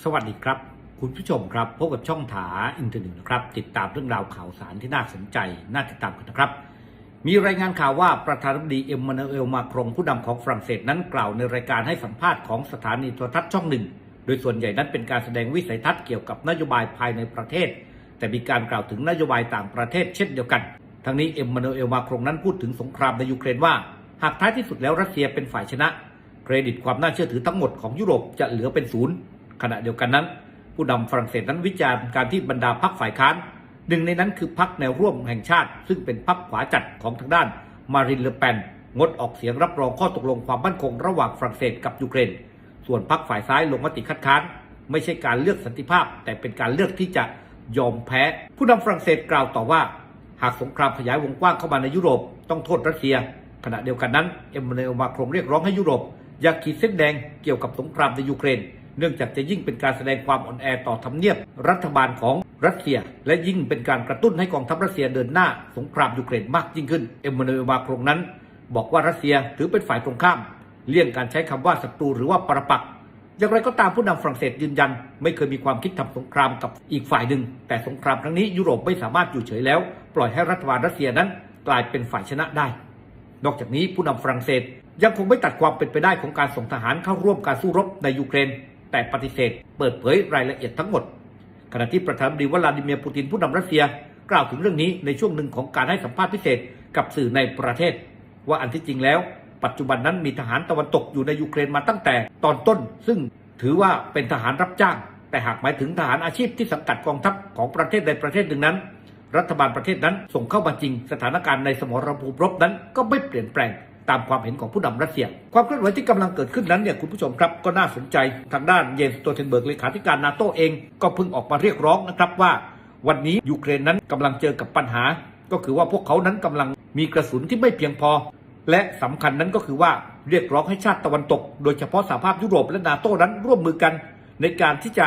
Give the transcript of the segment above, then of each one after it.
สวัสดีครับ คุณผู้ชมครับพบกับช่องถาอินเทอร์เน็ตนะครับ ติดตามเรื่องราวข่าวสารที่น่าสนใจ น่าติดตามกันนะครับ มีรายงานข่าวว่าประธานาธิบดีเอ็มมานูเอลมาครงผู้นำของฝรั่งเศสนั้นกล่าวในรายการให้สัมภาษณ์ของสถานีโทรทัศน์ช่องหนึ่ง โดยส่วนใหญ่นั้นเป็นการแสดงวิสัยทัศน์เกี่ยวกับนโยบายภายในประเทศ แต่มีการกล่าวถึงนโยบายต่างประเทศเช่นเดียวกัน ทั้งนี้เอ็มมานูเอลมาครงนั้นพูดถึงสงครามในยูเครนว่า หากท้ายที่สุดแล้วรัสเซียเป็นฝ่ายชนะ เครดิตความน่าเชื่อถือทั้งหมดของยุโรปจะเหลือเป็นศูนย์ ขณะเดียวกันนั้น ผู้นำฝรั่งเศสนั้นวิจารณ์การที่บรรดาพรรคฝ่ายค้านหนึ่งในนั้นคือพรรคแนวร่วมแห่งชาติ ซึ่งเป็นพรรคขวาจัดของทางด้านมารินเลแปนงดออกเสียงรับรองข้อตกลงความมั่นคงระหว่างฝรั่งเศสกับยูเครน ส่วนพรรคฝ่ายซ้ายลงมติคัดค้าน ไม่ใช่การเลือกสันติภาพ แต่เป็นการเลือกที่จะยอมแพ้ ผู้นำฝรั่งเศสกล่าวต่อว่า หากสงครามขยายวงกว้างเข้ามาในยุโรปต้องโทษรัสเซีย ขณะเดียวกันนั้นเอ็มมานูเอลมาครงเรียกร้องให้ยุโรป อย่าขีดเส้นแดงเกี่ยวกับสงครามในยูเครน เนื่องจากจะยิ่งเป็นการแสดงความอ่อนแอต่อทำเนียบรัฐบาลของรัสเซีย และยิ่งเป็นการกระตุ้นให้กองทัพรัสเซียเดินหน้า สงครามยูเครนมากยิ่งขึ้น เอ็มมานูเอลมาครงนั้น บอกว่ารัสเซียถือเป็นฝ่ายตรงข้าม เลี่ยงการใช้คำว่าศัตรูหรือว่าปรปักษ์อย่างไรก็ตามผู้นำฝรั่งเศสยืนยัน ไม่เคยมีความคิดทำสงครามกับอีกฝ่ายหนึ่ง แต่สงครามครั้งนี้ยุโรปไม่สามารถอยู่เฉยแล้ว ปล่อยให้รัฐบาลรัสเซียนั้น กลายเป็นฝ่ายชนะได้ นอกจากนี้ผู้นำฝรั่งเศสยังคงไม่ตัดความเป็นไปได้ของการส่งทหารเข้าร่วมการสู้รบในยูเครน แต่ปฏิเสธ เปิดเผยรายละเอียดทั้งหมด ขณะที่ประธานาธิบดีวลาดิเมียร์ปูตินผู้นำรัสเซีย กล่าวถึงเรื่องนี้ในช่วงหนึ่งของการให้สัมภาษณ์พิเศษกับสื่อในประเทศ ว่าอันที่จริงแล้ว ปัจจุบันนั้นมีทหารตะวันตกอยู่ในยูเครนมาตั้งแต่ตอนต้น ซึ่งถือว่าเป็นทหารรับจ้าง แต่หากหมายถึงทหารอาชีพที่สังกัดกองทัพของประเทศใดประเทศหนึ่งนั้น รัฐบาลประเทศนั้นส่งเข้ามาจริง สถานการณ์ในสมรภูมิรบนั้นก็ไม่เปลี่ยนแปลง ตามความเห็นของผู้นำรัสเซีย ความเคลื่อนไหวที่กำลังเกิดขึ้นนั้นเนี่ยคุณผู้ชมครับก็น่าสนใจทางด้านเยนสโตเทนเบิร์กเลขาธิการนาโตเอง ก็เพิ่งออกมาเรียกร้องนะครับว่า วันนี้ยูเครนนั้นกำลังเจอกับปัญหา ก็คือว่าพวกเขานั้นกำลังมีกระสุนที่ไม่เพียงพอ และสำคัญนั้นก็คือว่าเรียกร้องให้ชาติตะวันตก โดยเฉพาะสหภาพยุโรปและนาโต้นั้นร่วมมือกัน ในการที่จะ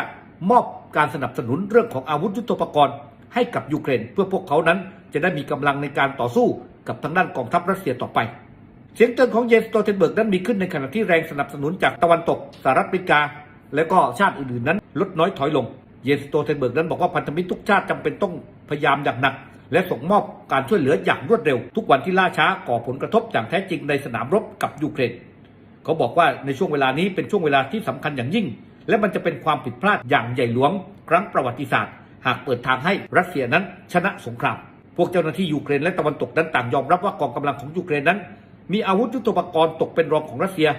มอบการสนับสนุนเรื่องของอาวุธยุทโธปกรณ์ให้กับยูเครน เพื่อพวกเขานั้นจะได้มีกำลังในการต่อสู้กับทางด้านกองทัพรัสเซียต่อไป เสียงเตือนของเยนสโตเทนเบิร์กนั้นมีขึ้นในขณะที่แรงสนับสนุนจากตะวันตกสหรัฐอเมริกา และก็ชาติอื่นๆนั้น ลดน้อยถอยลง เยนสโตเทนเบิร์กนั้นบอกว่าพันธมิตรทุกชาติจำเป็นต้องพยายามอย่างหนัก และส่งมอบการช่วยเหลืออย่างรวดเร็ว ทุกวันที่ล่าช้าก่อผลกระทบอย่างแท้จริงในสนามรบกับยูเครนเขาบอกว่าในช่วงเวลานี้เป็นช่วงเวลาที่สำคัญอย่างยิ่ง และมันจะเป็นความผิดพลาดอย่างใหญ่หลวง ครั้งประวัติศาสตร์ หากเปิดทางให้รัสเซียนั้นชนะสงครามพวกเจ้าหน้าที่ยูเครนและตะวันตกนั้นต่างยอมรับว่ากองกำลังของยูเครนนั้น มีอาวุธยุทโธปกรณ์ตกเป็นรองของรัสเซีย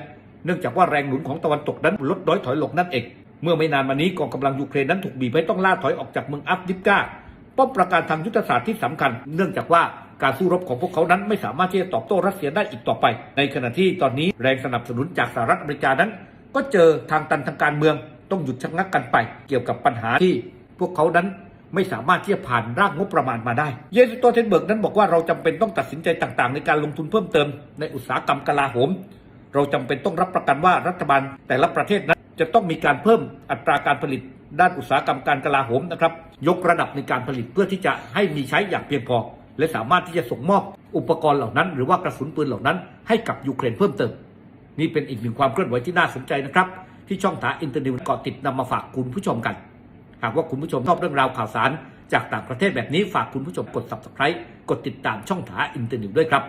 เนื่องจากว่าแรงหนุนของตะวันตกนั้นลดน้อยถอยลงนั่นเอง เมื่อไม่นานมานี้กองกำลังยูเครนนั้นถูกบีบให้ต้องล่าถอยออกจากเมืองอัฟดิฟกาป้อมปราการทางยุทธศาสตร์ที่สำคัญ เนื่องจากว่าการสู้รบของพวกเขานั้นไม่สามารถที่จะตอบโต้รัสเซียได้อีกต่อไป ในขณะที่ตอนนี้แรงสนับสนุนจากสหรัฐอเมริกานั้น ก็เจอทางตันทางการเมืองต้องหยุดชะงักกันไป เกี่ยวกับปัญหาที่พวกเขานั้น ไม่สามารถที่จะผ่านร่างงบประมาณมาได้ เยนสโตเทนเบิร์กนั้นบอกว่าเราจำเป็นต้องตัดสินใจต่างๆ ในการลงทุนเพิ่มเติมในอุตสาหกรรมกลาโหม เราจำเป็นต้องรับประกันว่ารัฐบาลแต่ละประเทศนั้นจะต้องมีการเพิ่มอัตราการผลิตด้านอุตสาหกรรมการกลาโหมนะครับยกระดับในการผลิตเพื่อที่จะให้มีใช้อย่างเพียงพอ และสามารถที่จะส่งมอบอุปกรณ์เหล่านั้น หรือว่ากระสุนปืนเหล่านั้น ให้กับยูเครนเพิ่มเติม นี่เป็นอีกหนึ่งความเคลื่อนไหวที่น่าสนใจนะครับ ที่ช่องถาอินเตอร์เน็ตเกาะติดนำมาฝากคุณผู้ชมกัน หากว่าคุณผู้ชมชอบเรื่องราวข่าวสาร จากต่างประเทศแบบนี้ฝากคุณผู้ชมกด subscribe กดติดตามช่องถาอินเตอร์เน็ตด้วยครับ